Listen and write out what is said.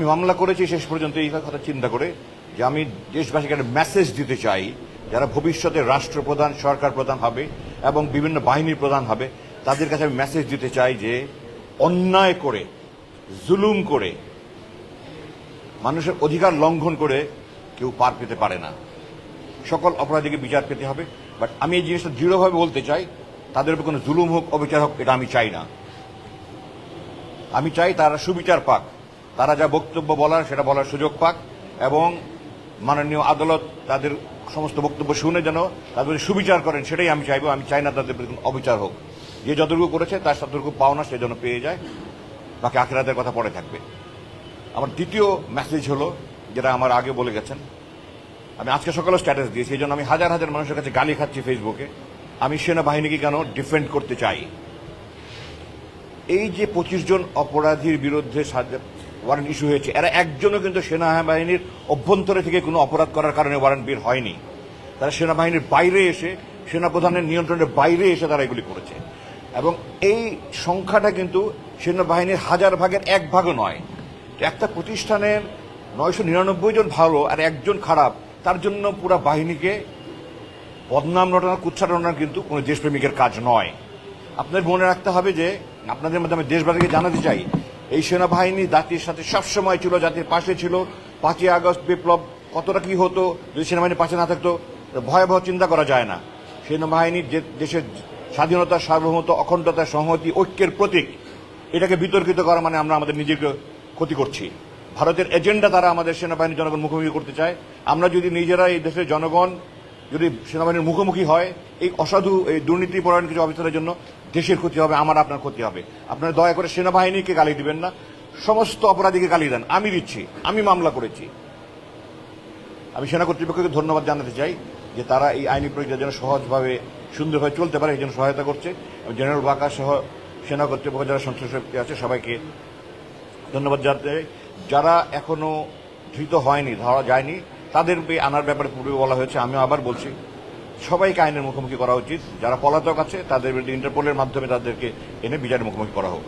আমি মামলা করেছি শেষ পর্যন্ত, এই কথা চিন্তা করে যে আমি দেশবাসীকে একটা মেসেজ দিতে চাই, যারা ভবিষ্যতে রাষ্ট্রপ্রধান, সরকার প্রধান হবে এবং বিভিন্ন বাহিনীর প্রধান হবে, তাদের কাছে আমি মেসেজ দিতে চাই যে অন্যায় করে, জুলুম করে, মানুষের অধিকার লঙ্ঘন করে কেউ পার পেতে পারে না। সকল অপরাধীকে বিচার পেতে হবে বাট আমি এই জিনিসটা দৃঢ়ভাবে বলতে চাই, তাদের উপর কোনো জুলুম হোক, অবিচার হোক, এটা আমি চাই না। আমি চাই তারা সুবিচার পাক। তারা যা বক্তব্য বলার সেটা বলার সুযোগ পাক এবং মাননীয় আদালত তাদের সমস্ত বক্তব্য শুনে যেন তাদের সুবিচার করেন, সেটাই আমি চাইব। আমি চাই না তাদের অবিচার হোক। যে যতটুকু করেছে তার ততটুকু পাওনা সে যেন পেয়ে যায়। বাকি আখেরাতের কথা পরে থাকবে। আমার দ্বিতীয় মেসেজ হলো, যেটা আমার আগে বলে গেছেন। আমি আজকে সকালে স্ট্যাটাস দিয়েছি, এই জন্য আমি হাজার হাজার মানুষের কাছে গালি খাচ্ছি ফেসবুকে আমি সেনাবাহিনীকে কেন ডিফেন্ড করতে চাই? এই যে পঁচিশ জন অপরাধীর বিরুদ্ধে ওয়ারেন্ট ইস্যু হয়েছে। এরা একজনও কিন্তু সেনাবাহিনীর অভ্যন্তরে থেকে কোনো অপরাধ করার কারণে ওয়ারেন্ট বের হয়নি। তারা সেনাবাহিনীর বাইরে এসে, সেনাপ্রধানের নিয়ন্ত্রণের বাইরে এসে তারা এগুলি করেছে। এবং এই সংখ্যাটা কিন্তু সেনাবাহিনীর হাজার ভাগের এক ভাগও নয়। একটা প্রতিষ্ঠানের নয়শো নিরানব্বই জন ভালো আর একজন খারাপ, তার জন্য পুরো বাহিনীকে বদনাম রটানো কুচ্ছাটনা কিন্তু কোনো দেশপ্রেমিকের কাজ নয়। আপনাদের মনে রাখতে হবে যে, আপনাদের মধ্যে আমি দেশবাসীকে জানাতে চাই এই সেনাবাহিনী জাতির সাথে সবসময় ছিল, জাতির পাশে ছিল। পাঁচই আগস্ট বিপ্লব কতটা কি হতো, যদি সেনাবাহিনীর পাশে না থাকতো ভয়াবহ চিন্তা করা যায় না। সেনাবাহিনী যে দেশের স্বাধীনতা, সার্বভৌমত্ব, অখণ্ডতা, সংহতি, ঐক্যের প্রতীক, এটাকে বিতর্কিত করা মানে আমরা আমাদের নিজেকে ক্ষতি করছি। ভারতের এজেন্ডা তারা আমাদের সেনাবাহিনীর জনগণ মুখোমুখি করতে চায়। আমরা যদি নিজেরা এই দেশের জনগণ যদি সেনাবাহিনীর মুখোমুখি হয়, এই অসাধু, এই দুর্নীতি পরায়ণ কিছু অফিসারের জন্য দেশের ক্ষতি হবে, আমার আপনার ক্ষতি হবে। আপনারা দয়া করে সেনাবাহিনীকে গালি দিবেন না, সমস্ত অপরাধীকে গালি দেন। আমি দিচ্ছি, আমি মামলা করেছি। আমি সেনা কর্তৃপক্ষকে ধন্যবাদ জানাতে চাই যে তারা এই আইনি প্রক্রিয়া যেন সহজভাবে সুন্দরভাবে চলতে পারে, এই জন্য সহায়তা করছে। এবং জেনারেল বাকা সহ সেনা কর্তৃপক্ষ যারা সন্ত্রাস আছে, সবাইকে ধন্যবাদ জানাতে যারা এখনও ধৃত হয়নি, ধরা যায়নি তাদেরকে আনার ব্যাপারে পূর্বে বলা হয়েছে আমি আবার বলছি, সবাইকে আইনের মুখোমুখি করা উচিত। যারা পলাতক আছে, তাদের বিরুদ্ধে ইন্টারপোলের মাধ্যমে তাদেরকে এনে বিচারের মুখোমুখি করা হোক।